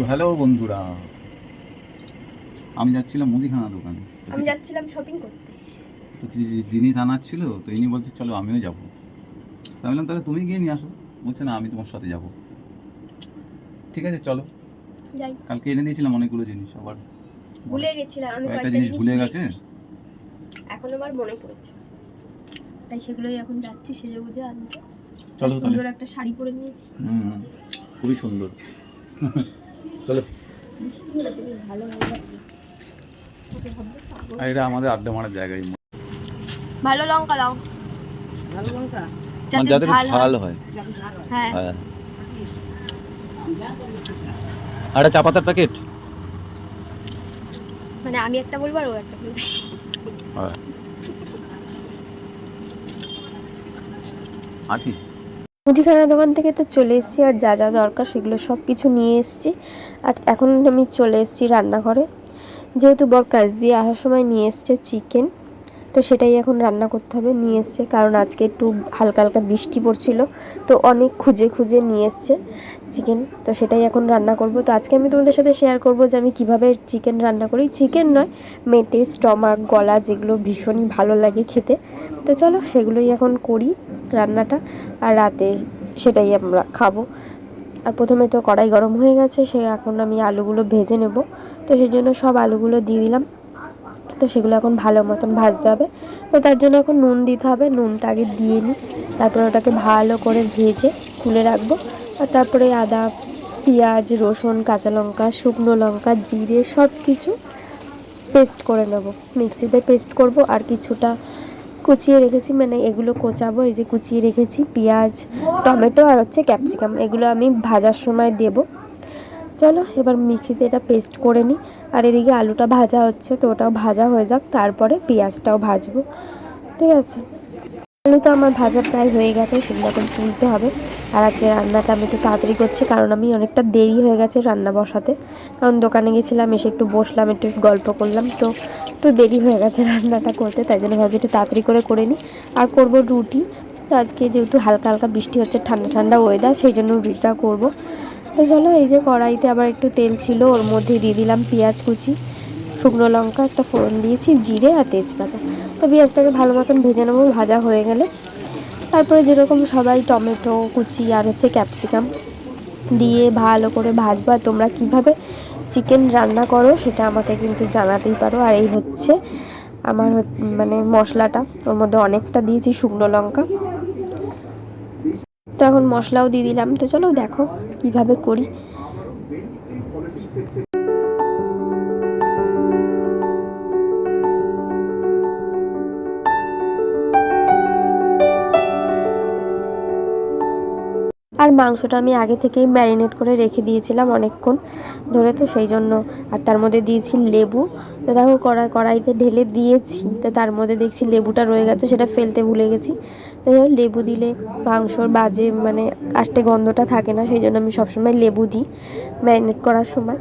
তো হ্যালো বন্ধুরা। আমি যাচ্ছিলাম মুদিখানা দোকানে। আমি যাচ্ছিলাম শপিং করতে। তো কিছু জিনিস আনার ছিল তো ইনি বলছে চলো আমিও যাব। তো আমি বললাম তাহলে তুমি গিয়ে নিয়ে আসো। বলছে না আমি তোমার সাথে যাব। ঠিক আছে চলো। যাই। কালকে এনে দিয়েছিলাম অনেকগুলো জিনিস আবার ভুলে গেছিলাম আমি কয়েকটা জিনিস ভুলে গেছে? এখন আমার মনে পড়েছে। তাই সেগুলোই এখন যাচ্ছি সেজে গুজে আনতে। চলো তাহলে। সুন্দর একটা শাড়ি পরে নিয়েছি। হুম হুম, খুবই সুন্দর। চলো বৃষ্টি হলে তো বেশ ভালো হবে ওকে ভাববো পাবো। আর এটা আমাদের আড্ডা মারার জায়গায় ভালো লঙ্কা দাও। ভালো লঙ্কা? মানে যাতে যাতে ঝাল হয়। হয়। হয়। আর একটা চা পাতার প্যাকেট? মানে আমি একটা বলব আর ও একটা বলবে। হ্যাঁ। আর কি মুদিখানা দোকান থেকে তো চলে এসেছি, আর যা যা দরকার সেগুলো সব কিছু নিয়ে এসেছি। আর এখন আমি চলে এসেছি রান্নাঘরে। যেহেতু বর কাজ দিয়ে আসার সময় নিয়ে এসছে চিকেন তো সেটাই এখন রান্না করতে হবে, নিয়ে এসছে। কারণ আজকে একটু হালকা হালকা বৃষ্টি পড়ছিল, তো অনেক খুঁজে খুঁজে নিয়ে এসছে চিকেন তো সেটাই এখন রান্না করব। তো আজকে আমি তোমাদের সাথে শেয়ার করব যে আমি কীভাবে চিকেন রান্না করি। চিকেন নয়, মেটে স্টমাক গলা যেগুলো ভীষণই ভালো লাগে খেতে। তো চলো সেগুলোই এখন করি রান্নাটা, আর রাতে সেটাই আমরা খাব। আর প্রথমে তো কড়াই গরম হয়ে গেছে, সে এখন আমি আলুগুলো ভেজে নেব। তো সেই জন্য সব আলুগুলো দিয়ে দিলাম। তো সেগুলো এখন ভালো মতন ভাজতে হবে। তো তার জন্য এখন নুন দিতে হবে। নুনটা আগে দিয়ে নিই। তারপরে ওটাকে ভালো করে ভেজে তুলে রাখব। আর তারপরে আদা, পেঁয়াজ, রসুন, কাঁচা লঙ্কা, শুকনো লঙ্কা, জিরে সব কিছু পেস্ট করে নেব। মিক্সিতে পেস্ট করব। আর কিছুটা কুচিয়ে রেখেছি। মানে এগুলো কোচাবো। এই যে কুচিয়ে রেখেছি। পেঁয়াজ, টমেটো আর হচ্ছে ক্যাপসিকাম। এগুলো আমি ভাজার সময় দেব। চলো এবার মিক্সিতে এটা পেস্ট করে নিই। আর এদিকে আলুটা ভাজা হচ্ছে, তো ওটাও ভাজা হয়ে যাক, তারপরে পেঁয়াজটাও ভাজবো। ঠিক আছে? আলু তো আমার ভাজা প্রায় হয়ে গেছে, সেগুলো এখন তুলতে হবে। আর আজকে রান্নাটা আমি একটু তাড়াতাড়ি করছি, কারণ আমি অনেকটা দেরি হয়ে গেছে রান্না বসাতে। কারণ দোকানে গেছিলাম, এসে একটু বসলাম, একটু গল্প করলাম, তো একটু দেরি হয়ে গেছে রান্নাটা করতে, তাই জন্য ভাবছি একটু তাড়াতাড়ি করে করে নিই। আর করব রুটি। তো আজকে যেহেতু হালকা হালকা বৃষ্টি হচ্ছে, ঠান্ডা ঠান্ডা ওয়েদার সেই জন্য রুটিটা করব। তো চলো, এই যে কড়াইতে আবার একটু তেল ছিল, ওর মধ্যে দিয়ে দিলাম পেঁয়াজ কুচি, শুকনো লঙ্কা, একটা ফোড়ন দিয়েছি, জিরে আর তেজপাতা। তো পেঁয়াজটাকে ভালো মতন ভেজে নেব, ভাজা হয়ে গেলে। তারপরে যেরকম সবাই টমেটো কুচি আর হচ্ছে ক্যাপসিকাম দিয়ে ভালো করে ভাজবো, তোমরা কীভাবে চিকেন রান্না করো সেটা আমাকে কিন্তু জানাতেই পারো। আর এই হচ্ছে আমার মানে মশলাটা, ওর মধ্যে অনেকটা দিয়েছি শুকনো লঙ্কা। তো এখন মশলাও দিয়ে দিলাম। তো চলো, দেখো। কীভাবে করি? আর মাংসটা আমি আগে থেকেই ম্যারিনেট করে রেখে দিয়েছিলাম অনেকক্ষণ ধরে তো সেই জন্য। আর তার মধ্যে দিয়েছি লেবু। তো দেখো কড়াই কড়াইতে ঢেলে দিয়েছি। তো তার মধ্যে দেখছি লেবুটা রয়ে গেছে, সেটা ফেলতে ভুলে গেছি। তাই লেবু দিলে মাংসর বাজে মানে আষ্টে গন্ধটা থাকে না, সেই জন্য আমি সবসময় লেবু দিই ম্যারিনেট করার সময়।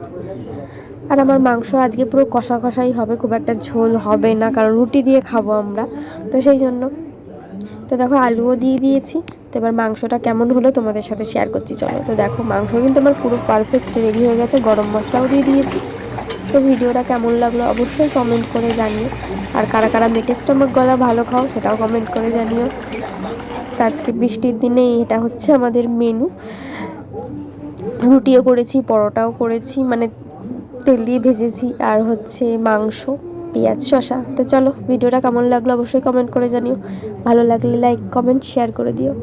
আর আমার মাংস আজকে পুরো কষা কষাই হবে, খুব একটা ঝোল হবে না, কারণ রুটি দিয়ে খাব আমরা। তো সেই জন্য, তো দেখো আলুও দিয়ে দিয়েছি। তো এবার মাংসটা কেমন হলো তোমাদের সাথে শেয়ার করছি, চলো। তো দেখো, মাংস কিন্তু আমার পুরো পারফেক্ট রেডি হয়ে গেছে, গরম মশলাও দিয়ে দিয়েছি। তো ভিডিওটা কেমন লাগল অবশ্যই কমেন্ট করে জানিও। আর কারা কারা মেটে স্টমাক গলা ভালো খাও সেটাও কমেন্ট করে জানিও। তো আজকে বৃষ্টির দিনে এটা হচ্ছে আমাদের মেনু রুটিও করেছি, পরোটাও করেছি মানে তেল দিয়ে ভেজেছি আর হচ্ছে মাংস, পেঁয়াজ শশা তো চলো, ভিডিওটা কেমন লাগল অবশ্যই কমেন্ট করে জানিও। ভালো লাগলে লাইক কমেন্ট শেয়ার করে দিও।